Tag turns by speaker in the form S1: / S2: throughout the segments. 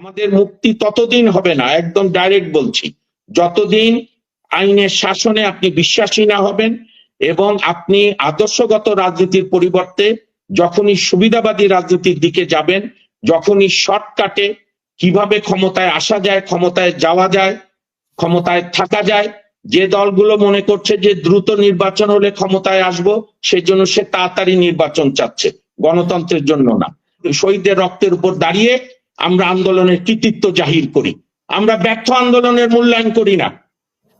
S1: আমাদের মুক্তি ততদিন হবে না, একদম ডাইরেক্ট বলছি। যতদিন আইনের শাসনে আপনি বিশ্বাসী না হবেন এবং আপনি আদর্শগত রাজনীতির পরিবর্তে যখনই সুবিধাবাদী রাজনীতির দিকে যাবেন, যখনই শর্টকাটে কীভাবে ক্ষমতায় আসা যায়, ক্ষমতায় যাওয়া যায়, ক্ষমতায় থাকা যায়, যে দলগুলো মনে করছে যে দ্রুত নির্বাচন হলে ক্ষমতায় আসব, সেজন্য সে তাড়াতাড়ি নির্বাচন চাচ্ছে, গণতন্ত্রের জন্য না। শহীদদের রক্তের উপর দাঁড়িয়ে আমরা আন্দোলনের কৃতিত্ব জাহির করি। আমরা ব্যর্থ আন্দোলনের মূল্যায়ন করি না।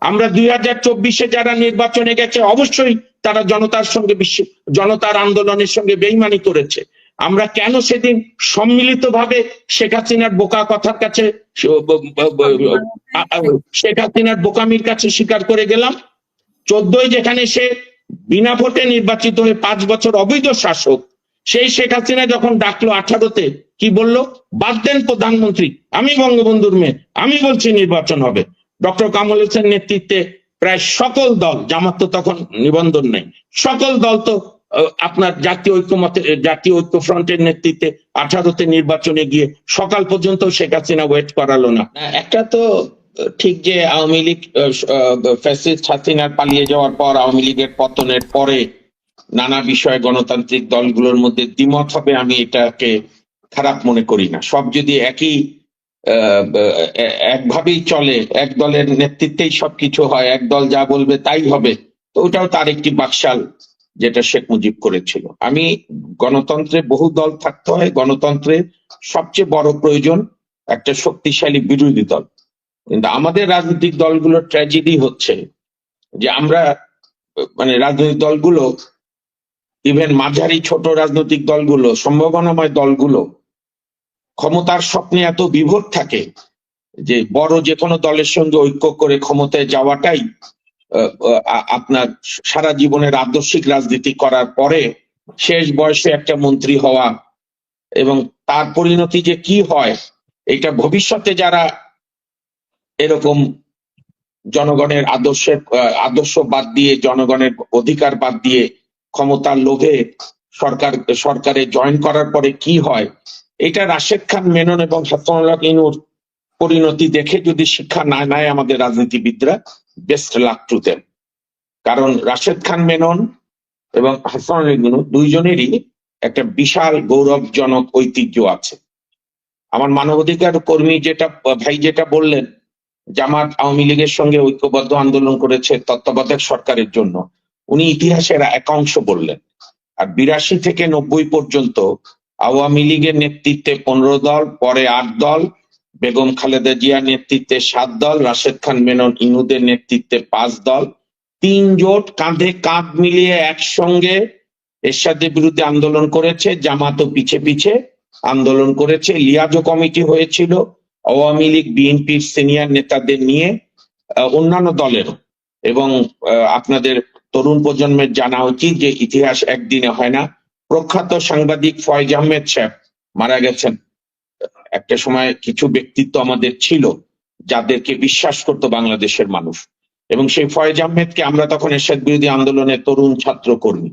S1: আমরা দুই হাজার চব্বিশে যারা নির্বাচনে গেছে, অবশ্যই তারা জনতার সঙ্গে বিশ্ব, জনতার আন্দোলনের সঙ্গে বেইমানি করেছে। আমরা কেন সেদিন সম্মিলিতভাবে শেখ হাসিনার বোকা কথার কাছে শেখ হাসিনার বোকামির কাছে স্বীকার করে গেলাম। চোদ্দই যেখানে সে বিনা ভোটে নির্বাচিত হয়ে পাঁচ বছর অবৈধ শাসক, সেই শেখ হাসিনা যখন ডাকলো আঠারোতে কি বলল? বাদ দেন প্রধানমন্ত্রী আমি বঙ্গবন্ধুর মেয়ে আমি বলছি নির্বাচন হবে। ডক্টর কামল হোসেন নেতৃত্বে প্রায় সকল দল জামাত তো তখন নিবন্ধন নেই সকল দল তো আপনার জাতীয় ঐক্যমতের জাতীয় ঐক্য ফ্রন্টের নেতৃত্বে আঠারোতে নির্বাচনে গিয়ে সকাল পর্যন্ত শেখ হাসিনা ওয়েট করালো না।
S2: না, একটা তো ঠিক যে আওয়ামী লীগ ফ্যাসিস্ট হাসিনার পালিয়ে যাওয়ার পর আওয়ামী লীগের পতনের পরে নানা বিষয়ে গণতান্ত্রিক দলগুলোর মধ্যে দ্বিমত হবে আমি এটাকে খারাপ মনে করি না। সব যদি একই একভাবেই চলে, এক দলের নেতৃত্বেই সবকিছু হয়, এক দল যা বলবে তাই হবে, তো ওটাও তার একটি বাকশাল যেটা শেখ মুজিব করেছিল। আমি গণতন্ত্রে বহু দল থাকতে হয়, গণতন্ত্রে সবচেয়ে বড় প্রয়োজন একটা শক্তিশালী বিরোধী দল। কিন্তু আমাদের রাজনৈতিক দলগুলোর ট্র্যাজেডি হচ্ছে যে আমরা মানে রাজনৈতিক দলগুলো ইভেন মাঝারি ছোট রাজনৈতিক দলগুলো, সম্ভাবনাময় দলগুলো ক্ষমতার স্বপ্নে এত বিভোর থাকে যে বড় যে কোনো দলের সঙ্গে ঐক্য করে ক্ষমতায় যাওয়াটাই আপনার সারা জীবনের আদর্শিক রাজনীতি করার পরে শেষ বয়সে একটা মন্ত্রী হওয়া এবং তার পরিণতি যে কি হয়, এটা ভবিষ্যতে যারা এরকম জনগণের আদর্শের আদর্শ বাদ দিয়ে, জনগণের অধিকার বাদ দিয়ে ক্ষমতার লোভে সরকার, সরকারে জয়েন করার পরে কি হয় এটা রাশেদ খান মেনন এবং হাসানুল্লাহ ইনুর পরিণতি দেখে যদি শিক্ষা না নেয় আমাদের রাজনীতিবিদরা বেস্ট লাক টু দেম কারণ রাশেদ খান মেনন এবং হাসানুল্লাহ ইনু দুইজনেরই একটা বিশাল গৌরবজনক ঐতিহ্য আছে। আমার মানবাধিকার কর্মী যেটা, ভাই যেটা বললেন, জামাত আওয়ামী লীগের সঙ্গে ঐক্যবদ্ধ আন্দোলন করেছে তত্ত্বাবধায়ক সরকারের জন্য, উনি ইতিহাসের একাংশ বললেন। আর বিরাশি থেকে নব্বই পর্যন্ত আওয়ামী লীগের নেতৃত্বে পনেরো দল, পরে আট দল, বেগম খালেদা জিয়ার নেতৃত্বে সাত দল, রাশেদ খান মেনন ইনুদের নেতৃত্বে পাঁচ দল। তিন জোট কাঁধে কাঁধ মিলিয়ে একসঙ্গে এরশাদের বিরুদ্ধে আন্দোলন করেছে, জামাতও পিছে পিছে আন্দোলন করেছে। লিয়াজো কমিটি হয়েছিল আওয়ামী লীগ বিএনপির সিনিয়র নেতাদের নিয়ে অন্যান্য দলেরও এবং আপনাদের তরুণ প্রজন্মের জানা উচিত যে ইতিহাস একদিনে হয় না। প্রখ্যাত সাংবাদিক ফয়েজ আহমেদ সাহেব মারা গেছেন। একটা সময় কিছু ব্যক্তিত্ব আমাদের ছিল যাদেরকে বিশ্বাস করতো বাংলাদেশের মানুষ। এবং সেই ফয়েজ আহমেদকে আমরা তখন এরশাদ বিরোধী আন্দোলনের তরুণ ছাত্র কর্মী।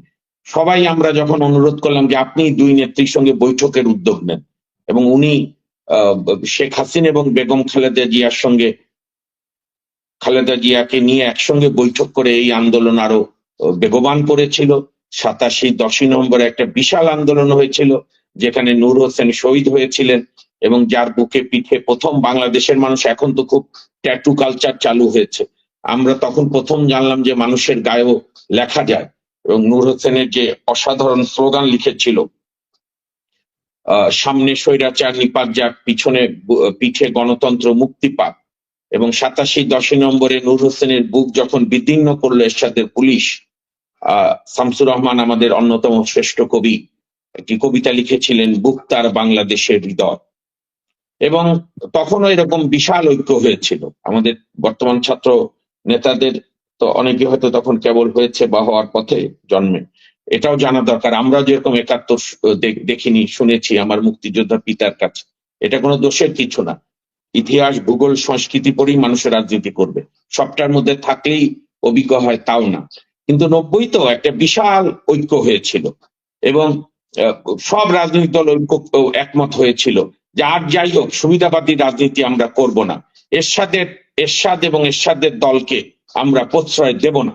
S2: সবাই আমরা যখন অনুরোধ করলাম যে আপনি দুই নেত্রীর সঙ্গে বৈঠকের উদ্যোগ নেন। এবং উনি শেখ হাসিনা এবং বেগম খালেদা জিয়ার সঙ্গে, খালেদা জিয়াকে নিয়ে একসঙ্গে বৈঠক করে এই আন্দোলন আরও বেগবান করেছিল। সাতাশি, দশই নম্বরে একটা বিশাল আন্দোলন হয়েছিল, যেখানে নূর হোসেন শহীদ হয়েছিলেন এবং যার বুকে পিঠে প্রথম বাংলাদেশের মানুষ, এখন তো খুব ট্যাটু কালচার চালু হয়েছে। আমরা তখন প্রথম জানলাম যে মানুষের গায়েও লেখা যায় এবং নূর হোসেনের যে অসাধারণ স্লোগান লিখেছিল সামনে স্বৈরাচার নিপাত যাক, পিছনে পিঠে গণতন্ত্র মুক্তি পাক। এবং সাতাশি, দশই নম্বরে নূর হোসেনের বুক যখন বিদীর্ণ করল এরশাদের পুলিশ শামসুর রহমান আমাদের অন্যতম শ্রেষ্ঠ কবি। একটি কবিতা লিখেছিলেন, বুক তার বাংলাদেশের হৃদয় এবং তখনও এরকম বিশাল ঐক্য হয়েছিল। আমাদের বর্তমান ছাত্র নেতাদের তো অনেকে হয়তো তখন কেবল হয়েছে বা হওয়ার পথে জন্মে। এটাও জানা দরকার। আমরা যেরকম একাত্তর দেখিনি, শুনেছি, আমার মুক্তিযোদ্ধা পিতার কাছে। এটা কোনো দোষের কিছু না। ইতিহাস, ভূগোল, সংস্কৃতি পড়েই মানুষের রাজনীতি করবে। সবটার মধ্যে থাকলেই অভিজ্ঞ হয়, তাও না। কিন্তু নব্বই তো একটা বিশাল ঐক্য হয়েছিল এবং সব রাজনৈতিক দল ঐক্য, একমত হয়েছিল যে আর যাই হোক, সুবিধাবাদী রাজনীতি আমরা করব না। এরশাদের, এরশাদ এবং এরশাদের দলকে আমরা প্রশ্রয় দেব না।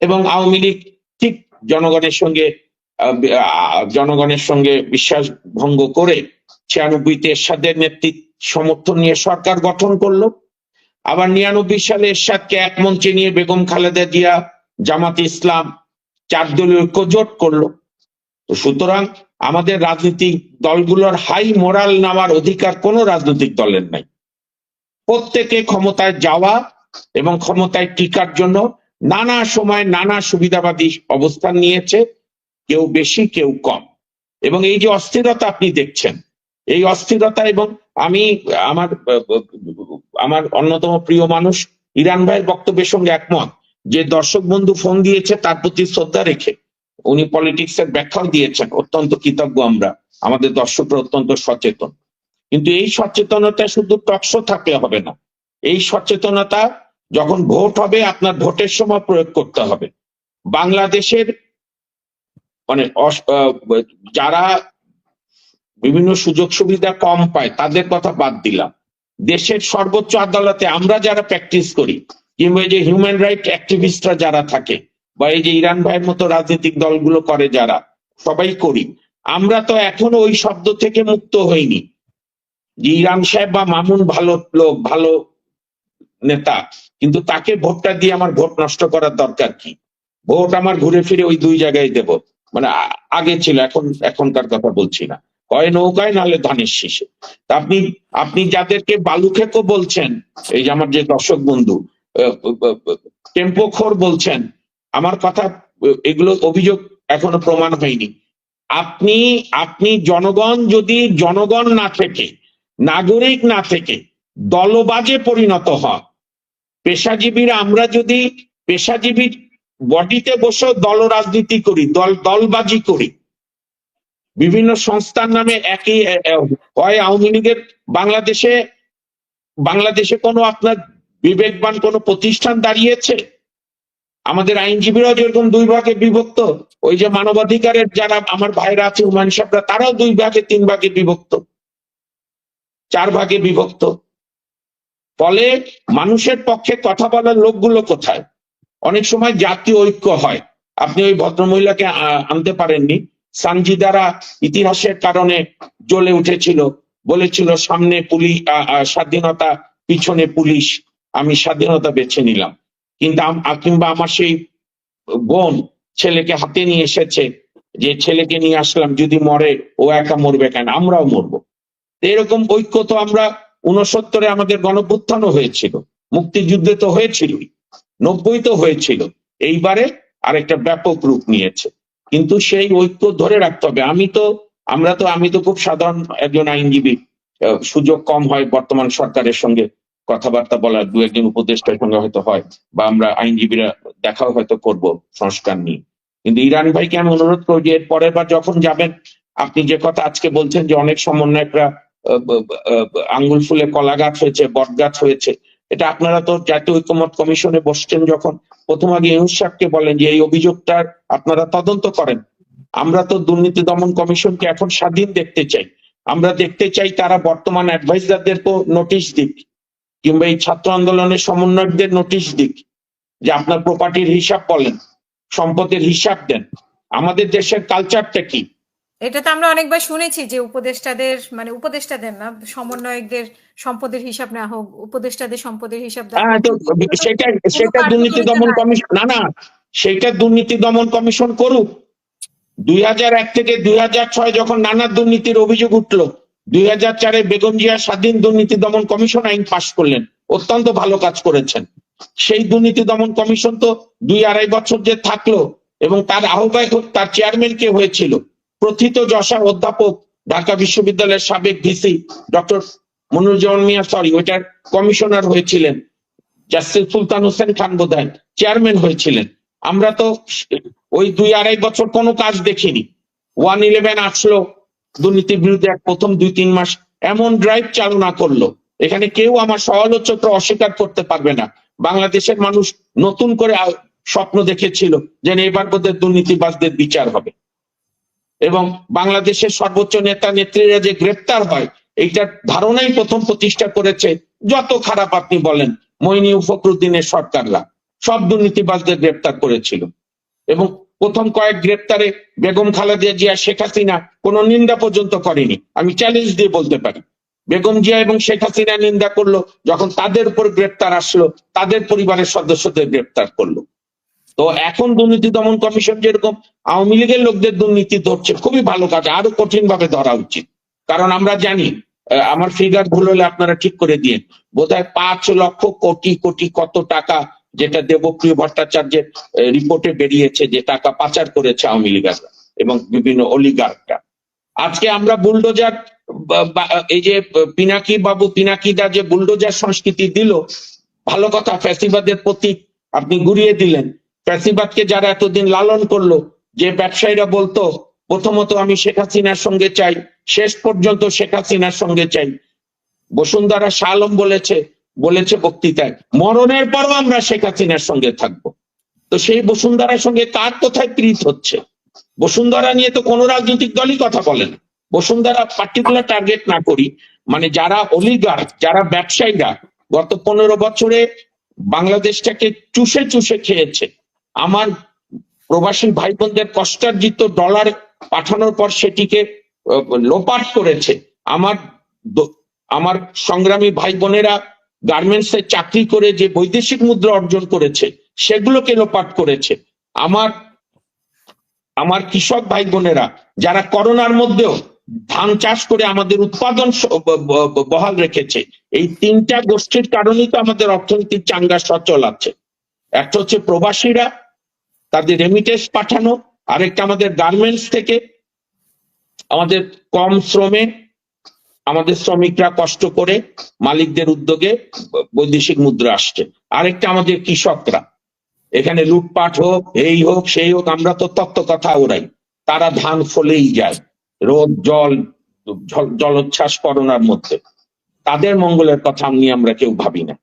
S2: এবং আওয়ামী লীগ ঠিক জনগণের সঙ্গে জনগণের সঙ্গে বিশ্বাস ভঙ্গ করে ছিয়ানব্বইতে এরশাদের নেতৃত্ব সমর্থন নিয়ে সরকার গঠন করল। আবার নিরানব্বই সালে এরশাদকে এক মঞ্চে নিয়ে বেগম খালেদা জিয়া জামাত ইসলাম চার দলীয় ঐক্য জোট করল। তো সুতরাং আমাদের রাজনৈতিক দলগুলোর হাই মোরাল নামার অধিকার কোনো রাজনৈতিক দলের নাই। প্রত্যেকে ক্ষমতায় যাওয়া এবং ক্ষমতায় টিকার জন্য নানা সময় নানা সুবিধাবাদী অবস্থান নিয়েছে, কেউ বেশি, কেউ কম। এবং এই যে অস্থিরতা আপনি দেখছেন, এই অস্থিরতা এবং আমি, আমার আমার অন্যতম প্রিয় মানুষ ইরান ভাইয়ের বক্তব্যের সঙ্গে একমত। যে দর্শক বন্ধু ফোন দিয়েছে, তার প্রতি শ্রদ্ধা রেখে উনি পলিটিক্স এর ব্যাখ্যাও দিয়েছেন, অত্যন্ত কৃতজ্ঞ আমরা। আমাদের দর্শকরা অত্যন্ত সচেতন। কিন্তু এই সচেতনতা শুধু টকশো থাকলে হবে না। এই সচেতনতা যখন ভোট হবে, আপনার ভোটের সময় প্রয়োগ করতে হবে। বাংলাদেশের মানে যারা বিভিন্ন সুযোগ সুবিধা কম পায়, তাদের কথা বাদ দিলাম। দেশের সর্বোচ্চ আদালতে আমরা যারা প্র্যাকটিস করি কিংবা এই যে হিউম্যান রাইট অ্যাক্টিভিস্টরা যারা থাকে বা এই যে ইরান ভাইয়ের মতো রাজনৈতিক দলগুলো করে যারা, সবাই করি। আমরা তো এখনও ওই শব্দ থেকে মুক্ত হইনি। যে ইরান সাহেব বা মামুন ভালো লোক, ভালো নেতা, কিন্তু তাকে ভোটটা দিয়ে আমার ভোট নষ্ট করার দরকার কি? ভোট আমার ঘুরে ফিরে ওই দুই জায়গায় দেব। মানে আগে ছিল, এখন, এখনকার কথা বলছি না। হয় নৌকায়, নাহলে ধানের শীষে। আপনি আপনি যাদেরকে বালুখেকো বলছেন, এই যে আমার যে দর্শক বন্ধু টেম্পোখোর বলছেন। আমার কথা, এগুলো অভিযোগ এখনও প্রমাণ হয়নি। আপনি আপনি জনগণ যদি জনগণ না থেকে, নাগরিক না থেকে দলবাজে পরিণত হন, পেশাজীবীরা আমরা যদি পেশাজীবীর বডিতে বসে দল রাজনীতি করি, দল, দলবাজি করি, বিভিন্ন সংস্থার নামে একই হয় আওয়ামী লীগের বাংলাদেশে বাংলাদেশে কোনো আপনার বিবেকবান কোন প্রতিষ্ঠান দাঁড়িয়েছে? আমাদের আইনজীবীরাও যেরকম দুই ভাগে বিভক্ত, ওই যে মানবাধিকারের যারা আমার ভাইরা আছে, হুমায়ুন সাহেবরা, তারাও দুই ভাগে, তিন ভাগে বিভক্ত। চার ভাগে বিভক্ত। ফলে মানুষের পক্ষে কথা বলার লোকগুলো কোথায়? অনেক সময় জাতীয় ঐক্য হয়। আপনি ওই ভদ্রমহিলাকে আনতে পারেননি। সানজিদারা ইতিহাসের কারণে জ্বলে উঠেছিল। বলেছিল, সামনে পুলিশ স্বাধীনতা, পিছনে পুলিশ। আমি স্বাধীনতা বেছে নিলাম। কিন্তু কিংবা আমার সেই বোন ছেলেকে হাতে নিয়ে এসেছে যে ছেলেকে নিয়ে আসলাম, যদি মরে ও একা মরবে কেন? আমরাও মরবো। এরকম ঐক্য তো আমরা উনসত্তরে আমাদের গণভ্যুত্থানও হয়েছিল। মুক্তিযুদ্ধে তো হয়েছিলই, নব্বই তো হয়েছিল। এইবারে আরেকটা ব্যাপক রূপ নিয়েছে। কিন্তু সেই ঐক্য ধরে রাখতে হবে। আমি তো, আমরা তো, আমি তো খুব সাধারণ একজন আইনজীবী। সুযোগ কম হয় বর্তমান সরকারের সঙ্গে। কথাবার্তা বলার দু একজন উপদেষ্টার সঙ্গে হয়তো হয়, বা আমরা আইনজীবীরা দেখাও হয়তো করব সংস্কার নিয়ে। কিন্তু ইরান ভাইকে আমি অনুরোধ করব যে এর পরের বার যখন যাবেন, আপনি যে কথা আজকে বলছেন যে অনেক সমন্বয়করা আঙ্গুল ফুলে কলা গাছ হয়েছে বট গাছ হয়েছে, এটা আপনারা তো জাতীয় ঐক্যমত কমিশনে বসছেন যখন, প্রথম আগে ইউনুস বলেন যে এই অভিযোগটার আপনারা তদন্ত করেন। আমরা তো দুর্নীতি দমন কমিশনকে এখন স্বাধীন দেখতে চাই। আমরা দেখতে চাই তারা বর্তমান অ্যাডভাইজারদেরকেও নোটিশ দিক। কিংবা এই ছাত্র আন্দোলনের সমন্বয়কদের নোটিশ দিক যে আপনার প্রপার্টির হিসাব বলেন সম্পদের হিসাব দেন। আমাদের দেশের কালচারটা কি?
S1: এটা তো আমরা অনেকবার শুনেছি যে উপদেষ্টাদের মানে উপদেষ্টাদের না সমন্বয়কদের সম্পদের হিসাব না হোক উপদেষ্টাদের সম্পদের হিসাব
S2: হ্যাঁ সেটা সেটা দুর্নীতি দমন কমিশন না না সেটা দুর্নীতি দমন কমিশন করুক। দুই হাজার এক থেকে দুই হাজার ছয় যখন নানা দুর্নীতির অভিযোগ উঠল দুই হাজার চারে বেগম জিয়া স্বাধীন দুর্নীতি দমন কমিশন আইন পাশ করলেন। অত্যন্ত ভালো কাজ করেছেন। সেই দুর্নীতি দমন কমিশন তো দুই আড়াই বছর যে থাকল এবং তার আহ্বায়ক তার চেয়ারম্যান কে হয়েছিল। প্রথিত যশা অধ্যাপক, ঢাকা বিশ্ববিদ্যালয়ের সাবেক VC doctor Manuruzzaman Mia sorry ওইটার কমিশনার হয়েছিলেন। জাস্টিস সুলতান হোসেন খান বোধহয় চেয়ারম্যান হয়েছিলেন। আমরা তো ওই দুই আড়াই বছর কোনো কাজ দেখিনি। ওয়ান ইলেভেন আসলো দুর্নীতির বিরুদ্ধে এক প্রথম দুই, তিন মাস এমন ড্রাইভ চালনা করল। এখানে কেউ আমার সমালোচকরা অস্বীকার করতে পারবে না। বাংলাদেশের মানুষ নতুন করে স্বপ্ন দেখেছিল যে এবার বোধহয় দুর্নীতিবাজদের বিচার হবে। এবং বাংলাদেশের সর্বোচ্চ নেতা নেত্রীরা যে গ্রেপ্তার হয়, এইটার ধারণাই প্রথম প্রতিষ্ঠা করেছে যত খারাপ আপনি বলেন মইনি ফখরুদ্দিনের সরকাররা। সব দুর্নীতিবাজদের গ্রেপ্তার করেছিল। এবং প্রথম কয়েক গ্রেপ্তারে বেগম খালেদা জিয়া, শেখ হাসিনা কোনো নিন্দা পর্যন্ত করেনি। আমি চ্যালেঞ্জ দিয়ে বলতে পারি। বেগম জিয়া এবং শেখ হাসিনা নিন্দা করল, যখন তাদের উপর গ্রেপ্তার আসলো, তাদের পরিবারের সদস্যদের গ্রেপ্তার করল। তো এখন দুর্নীতি দমন কমিশন যেরকম, আওয়ামী লীগের লোকদের দুর্নীতি ধরছে, খুবই ভালো কাজ, আরও কঠিন ভাবে ধরা উচিত। কারণ আমরা জানি আমার ফিগার ভুল হলে আপনারা ঠিক করে দিয়ে বোধহয় পাঁচ লক্ষ কোটি কোটি কত টাকা যেটা দেবপ্রিয় ভট্টাচার্যের রিপোর্টে বেরিয়েছে যে টাকা পাচার করেছে আওয়ামী লীগাররা এবং বিভিন্ন অলিগার্করা। আজকে আমরা বুলডোজার এই যে, পিনাকি বাবু পিনাকিদা যে বুলডোজার সংস্কৃতি দিল, ভালো কথা, ফ্যাসিবাদের প্রতীক আপনি ঘুরিয়ে দিলেন। ফ্যাসিবাদকে যারা এতদিন লালন করল, যে ব্যবসায়ীরা বলতো, প্রথমত আমি শেখ হাসিনার সঙ্গে চাই, শেষ পর্যন্ত শেখ হাসিনার সঙ্গে চাই। বসুন্ধরা শাহ আলম বলেছে বলেছে বক্তৃতায়, মরণের পরও আমরা শেখ হাসিনার সঙ্গে থাকব। তো সেই বসুন্ধরার সঙ্গে কার কোথায় প্রীত হচ্ছে? বসুন্ধরা নিয়ে তো কোনো রাজনৈতিক দলই কথা বলে না। বসুন্ধরা পার্টিকুলার টার্গেট না করি মানে যারা অলিগার যারা ব্যবসায়ীরা, গত পনেরো বছরে বাংলাদেশটাকে চুষে চুষে খেয়েছে। আমার প্রবাসী ভাই বোনদের কষ্টার্জিত ডলার পাঠানোর পর সেটিকে লোপাট করেছে। আমার আমার সংগ্রামী ভাই বোনেরা গার্মেন্টস চাকরি করে যে বৈদেশিক মুদ্রা অর্জন করেছে, সেগুলোকে লোপাট করেছে। আমার আমার কৃষক ভাই বোনেরা, যারা করোনার মধ্যেও ধান চাষ করে আমাদের উৎপাদন বহাল রেখেছে, এই তিনটা গোষ্ঠীর কারণেই তো আমাদের অর্থনীতির চাঙ্গা সচল আছে। একটা হচ্ছে প্রবাসীরা, তাদের রেমিটেন্স পাঠানো, আরেকটা আমাদের গার্মেন্টস থেকে, আমাদের কম শ্রমে আমাদের শ্রমিকরা কষ্ট করে মালিকদের উদ্যোগে বৈদেশিক মুদ্রা আসছে। আরেকটা আমাদের কৃষকরা। এখানে লুটপাট হোক, এই হোক, সেই হোক, আমরা তো তত্ত্ব কথা ওরাই। তারা ধান ফলেই যায়, রোদ, জল, জল- জলোচ্ছ্বাস করোনার মধ্যে। তাদের মঙ্গলের কথা নিয়ে আমরা কেউ ভাবি না।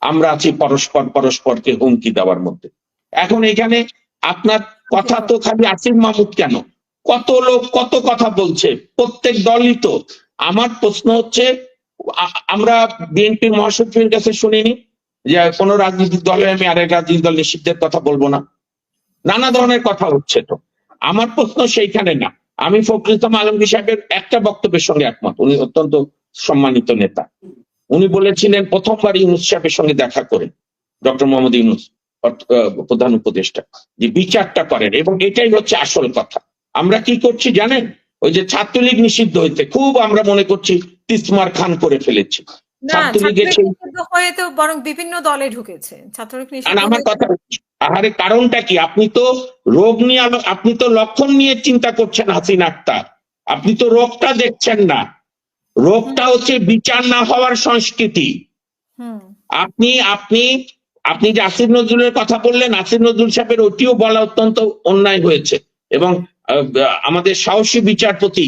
S2: আমরা আছি পরস্পর পরস্পরকে হুমকি দেওয়ার মধ্যে। এখন এখানে আপনার কথা তো খালি আসিফ মাহমুদ কেন? কত লোক কত কথা বলছে? প্রত্যেক দলই তো আমার প্রশ্ন হচ্ছে আমরা বিএনপির মহাসচিবের কাছে শুনিনি যে কোন রাজনৈতিক দলে আমি আরেক রাজনৈতিক দল নিষিদ্ধের কথা বলব না। নানা ধরনের কথা হচ্ছে তো। আমার প্রশ্ন সেইখানে না। আমি ইসলাম আলমগীর সাহেবের একটা বক্তব্যের সঙ্গে একমত। উনি অত্যন্ত সম্মানিত নেতা। উনি বলেছিলেন প্রথমবার ইউনুস সাহেবের সঙ্গে দেখা করে, ডক্টর মোহাম্মদ ইউনুস প্রধান উপদেষ্টা, যে বিচারটা করেন এবং এটাই হচ্ছে আসল কথা। আমরা কি করছি জানেন? ওই যে ছাত্রলীগ নিষিদ্ধ হইতে খুব আমরা মনে করছি তিসমার খান করে ফেলেছি। ছাত্রলীগের
S1: ছাত্রলীগ
S2: সেই-
S1: নিষিদ্ধ হয়ে তো বরং বিভিন্ন দলে ঢুকেছে। ছাত্রলীগ নিষিদ্ধ
S2: আমার কথা আহারে কারণটা কি? আপনি তো রোগ নিয়ে আপনি তো লক্ষণ নিয়ে চিন্তা করছেন হাসিন আক্তার। আপনি তো রোগটা দেখছেন না। রোগটা হচ্ছে বিচার না হওয়ার সংস্কৃতি।
S1: হুম।
S2: আপনি আপনি আপনি যে আসিফ নজরুলের কথা বললেন আসিফ নজরুল সাহেবের ওটিও বলা অত্যন্ত অন্যায় হয়েছে। এবং আমাদের সাহসী বিচারপতি,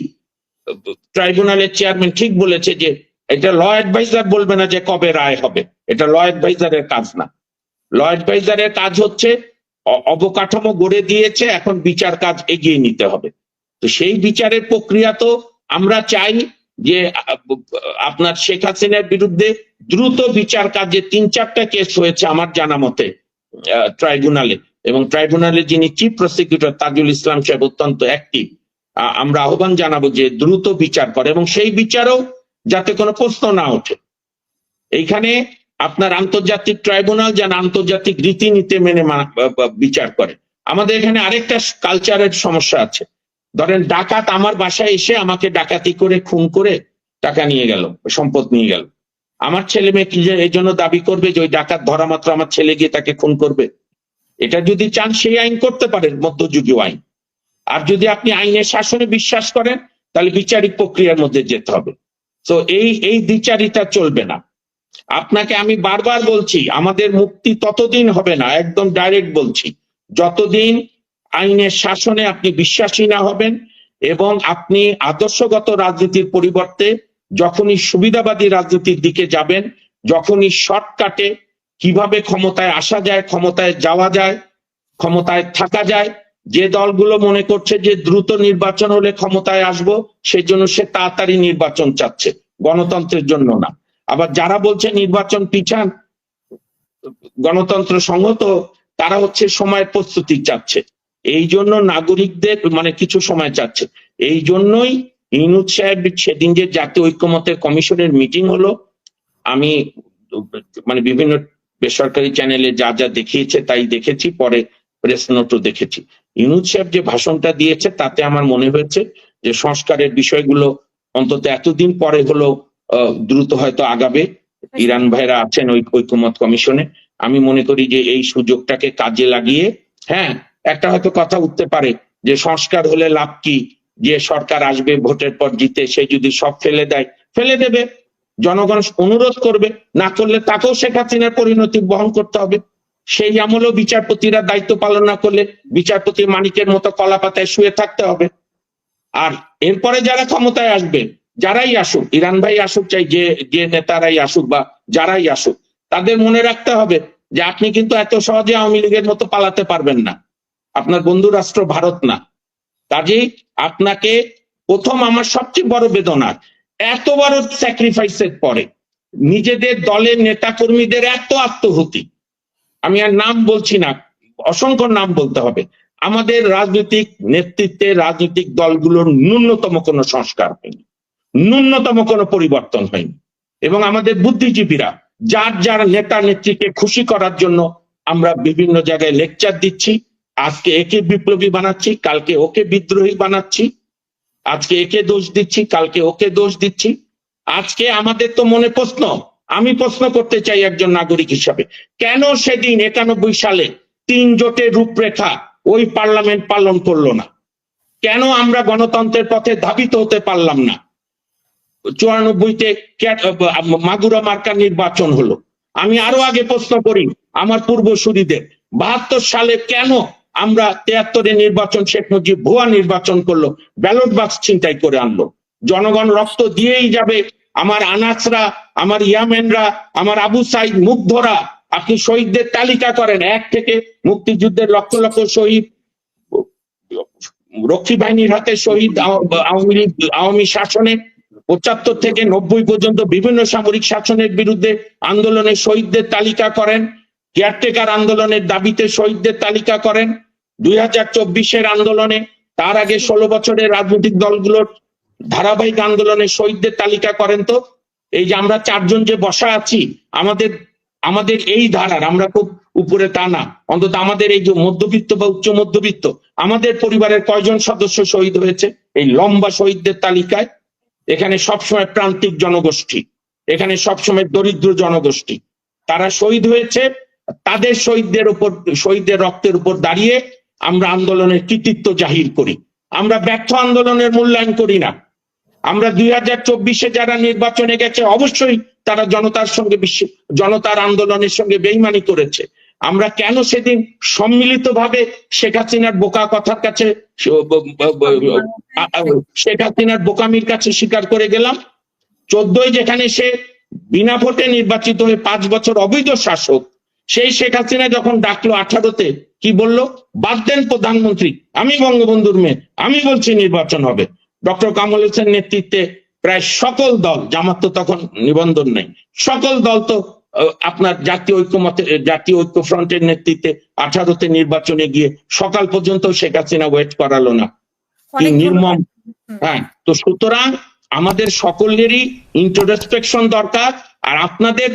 S2: ট্রাইব্যুনালের চেয়ারম্যান ঠিক বলেছে যে এটা ল অ্যাডভাইজার বলবে না যে কবে রায় হবে। এটা ল অ্যাডভাইজারের কাজ না। ল অ্যাডভাইজারের কাজ হচ্ছে অবকাঠামো গড়ে দিয়েছে, এখন বিচার কাজ এগিয়ে নিতে হবে। তো সেই বিচারের প্রক্রিয়া তো আমরা চাই যে আপনার শেখ হাসিনার বিরুদ্ধে দ্রুত বিচার কাজে তিন চারটা কেস হয়েছে আমার জানা মতে ট্রাইব্যুনালে। এবং ট্রাইব্যুনালে যিনি চিফ প্রসিকিউটর তাজুল ইসলাম সাহেব অত্যন্ত অ্যাক্টিভ আমরা আহ্বান জানাব যে দ্রুত বিচার করে এবং সেই বিচারেও যাতে কোনো প্রশ্ন না ওঠে। এইখানে আপনার আন্তর্জাতিক ট্রাইব্যুনাল যেন আন্তর্জাতিক রীতিনীতি মেনে বিচার করে। আমাদের এখানে আরেকটা কালচারের সমস্যা আছে। ধরেন ডাকাত আমার বাসায় এসে আমাকে ডাকাতি করে, খুন করে টাকা নিয়ে গেল, সম্পদ নিয়ে গেল। আমার ছেলে মেয়ে কি এই জন্য দাবি করবে যে ওই ডাকাত ধরা মাত্র আমার ছেলে গিয়ে তাকে খুন করবে? এটা যদি চান, সেই আইন করতে পারেন, মধ্যযুগীয় আইন। আর যদি আপনি আইনের শাসনে বিশ্বাস করেন, তাহলে বিচারিক প্রক্রিয়ার মধ্যে যেতে হবে। তো এই এই দ্বিচারিতা চলবে না। আপনাকে আমি বারবার বলছি, আমাদের মুক্তি ততদিন হবে না, একদম ডাইরেক্ট বলছি। যতদিন আইনের শাসনে আপনি বিশ্বাসী না হবেন এবং আপনি আদর্শগত রাজনীতির পরিবর্তে যখনই সুবিধাবাদী রাজনীতির দিকে যাবেন, যখনই শর্টকাটে কীভাবে ক্ষমতায় আসা যায়, ক্ষমতায় যাওয়া যায়, ক্ষমতায় থাকা যায়, যে দলগুলো মনে করছে যে দ্রুত নির্বাচন হলে ক্ষমতায় আসব, সেজন্য সে তাড়াতাড়ি নির্বাচন চাচ্ছে, গণতন্ত্রের জন্য না। আবার যারা বলছে নির্বাচন পিছান, গণতন্ত্র সংহত তারা হচ্ছে সময়ের প্রস্তুতি চাচ্ছে। এই জন্য নাগরিকদের মানে কিছু সময় চাচ্ছে। এই জন্যই ইনুদ সাহেব সেদিন যে জাতীয় ঐক্যমতের কমিশনের মিটিং হলো, আমি মানে বিভিন্ন বেসরকারি চ্যানেলে যা যা দেখিয়েছে তাই দেখেছি, পরে প্রেস নোটও দেখেছি। ইনুদ সাহেব যে ভাষণটা দিয়েছে, তাতে আমার মনে হয়েছে যে সংস্কারের বিষয়গুলো অন্তত এতদিন পরে হলো দ্রুত হয়তো আগাবে। ইরান ভাইরা আছেন ওই ঐক্যমত কমিশনে। আমি মনে করি যে এই সুযোগটাকে কাজে লাগিয়ে হ্যাঁ একটা হয়তো কথা উঠতে পারে যে সংস্কার হলে লাভ কি? যে সরকার আসবে, ভোটের পর জিতে, সে যদি সব ফেলে দেয়, ফেলে দেবে। জনগণ অনুরোধ করবে, না করলে তাকেও শেখ হাসিনার পরিণতি বহন করতে হবে। সেই আমলেও বিচারপতিরা দায়িত্ব পালন না করলে বিচারপতি মানিকের মতো কলা পাতায় শুয়ে থাকতে হবে। আর এরপরে যারা ক্ষমতায় আসবে, যারাই আসুক, ইরান ভাই আসুক চাই, যে যে নেতারাই আসুক বা যারাই আসুক, তাদের মনে রাখতে হবে যে আপনি কিন্তু এত সহজে আওয়ামী লীগের মতো পালাতে পারবেন না। আপনার বন্ধু রাষ্ট্র ভারত না। কাজেই আপনাকে প্রথম আমার সবচেয়ে বড় বেদনা এত বড় স্যাক্রিফাইসের পরে নিজেদের দলের নেতা কর্মীদের এত আত্মহতি আমি আর নাম বলছি না, অসংখ্য নাম বলতে হবে। আমাদের রাজনৈতিক নেতৃত্বে রাজনৈতিক দলগুলোর ন্যূনতম কোনো সংস্কার হয়নি, ন্যূনতম কোনো পরিবর্তন হয়নি। এবং আমাদের বুদ্ধিজীবীরা, যার যার নেতা নেত্রীকে খুশি করার জন্য আমরা বিভিন্ন জায়গায় লেকচার দিচ্ছি, আজকে একে বিপ্লবী বানাচ্ছি, কালকে ওকে বিদ্রোহী বানাচ্ছি আজকে একে দোষ দিচ্ছি, কালকে ওকে দোষ দিচ্ছি। আজকে আমাদের তো মনে প্রশ্ন, আমি প্রশ্ন করতে চাই একজন নাগরিক হিসাবে, কেন সেদিন একানব্বই সালে তিন জোটের রূপরেখা ওই পার্লামেন্ট পালন করল না? কেন আমরা গণতন্ত্রের পথে ধাবিত হতে পারলাম না? চুরানব্বইতে মাগুরা মার্কার নির্বাচন হলো। আমি আরও আগে প্রশ্ন করি, আমার পূর্বসূরিদের, বাহাত্তর সালে কেন আমরা তেয়াত্তরে নির্বাচন, শেখ মুজিব ভুয়া নির্বাচন করল, ব্যালট বাক্স ছিনতাই করে আনলো। জনগণ রক্ত দিয়েই যাবে। আমার আনাসরা, আমার ইয়ামেনরা, আমার আবু সাইদ মুগ্ধরা, আপনি শহীদদের তালিকা করেন, এক থেকে মুক্তিযুদ্ধের লক্ষ লক্ষ শহীদ, রক্ষী বাহিনীর হাতে শহীদ, আওয়ামী লীগ, আওয়ামী শাসনে, পঁচাত্তর থেকে নব্বই পর্যন্ত বিভিন্ন সামরিক শাসনের বিরুদ্ধে আন্দোলনে শহীদদের তালিকা করেন। কেয়ারটেকার আন্দোলনের দাবিতে শহীদদের তালিকা করেন। দুই হাজার চব্বিশের আন্দোলনে, তার আগে ষোলো বছরের রাজনৈতিক দলগুলোর ধারাবাহিক আন্দোলনে শহীদদের তালিকা করেন তো। এই যে আমরা চারজন যে বসা আছি, আমাদের আমাদের এই ধারার, আমরা খুব উপরে তা না, অন্তত আমাদের এই যে মধ্যবিত্ত বা উচ্চ মধ্যবিত্ত, আমাদের পরিবারের কয়জন সদস্য শহীদ হয়েছে, এই লম্বা শহীদদের তালিকায়, এখানে সবসময় প্রান্তিক জনগোষ্ঠী, এখানে সবসময় দরিদ্র জনগোষ্ঠী, তারা শহীদ হয়েছে তাদের শহীদদের উপর, শহীদদের রক্তের উপর দাঁড়িয়ে আমরা আন্দোলনের কৃতিত্ব জাহির করি। আমরা ব্যর্থ আন্দোলনের মূল্যায়ন করি না। আমরা দুই হাজার চব্বিশে যারা নির্বাচনে গেছে, অবশ্যই তারা জনতার সঙ্গে বিশ্ব, জনতার আন্দোলনের সঙ্গে বেইমানি করেছে। আমরা কেন সেদিন সম্মিলিতভাবে শেখ হাসিনার বোকা কথার কাছে শেখ হাসিনার বোকামির কাছে স্বীকার করে গেলাম। চোদ্দই যেখানে সে বিনা ভোটে নির্বাচিত হয়ে পাঁচ বছর অবৈধ শাসক সেই শেখ হাসিনা যখন ডাকলো আঠারোতে কি বলল? বাদ দেন প্রধানমন্ত্রী আমি বঙ্গবন্ধুর মেয়ে আমি বলছি নির্বাচন হবে। ডক্টর কামল হোসেন নেতৃত্বে প্রায় সকল দল জামাত তো তখন নিবন্ধন নেই সকল দল তো আপনার জাতীয় ঐক্যমতে জাতীয় ঐক্য ফ্রন্টের নেতৃত্বে আঠারোতে নির্বাচনে গিয়ে সকাল পর্যন্ত শেখ হাসিনা ওয়েট করালো না। কি নির্মম। হ্যাঁ তো সুতরাং আমাদের সকলেরই ইন্ট্রোস্পেকশন দরকার আর আপনাদের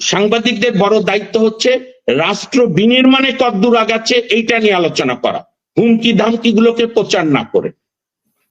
S2: সাংবাদিকদের বড় দায়িত্ব হচ্ছে রাষ্ট্র বিনির্মাণে কদ্দূর আগাচ্ছে, এইটা নিয়ে আলোচনা করা। হুমকি ধামকি গুলোকে প্রচার না করে।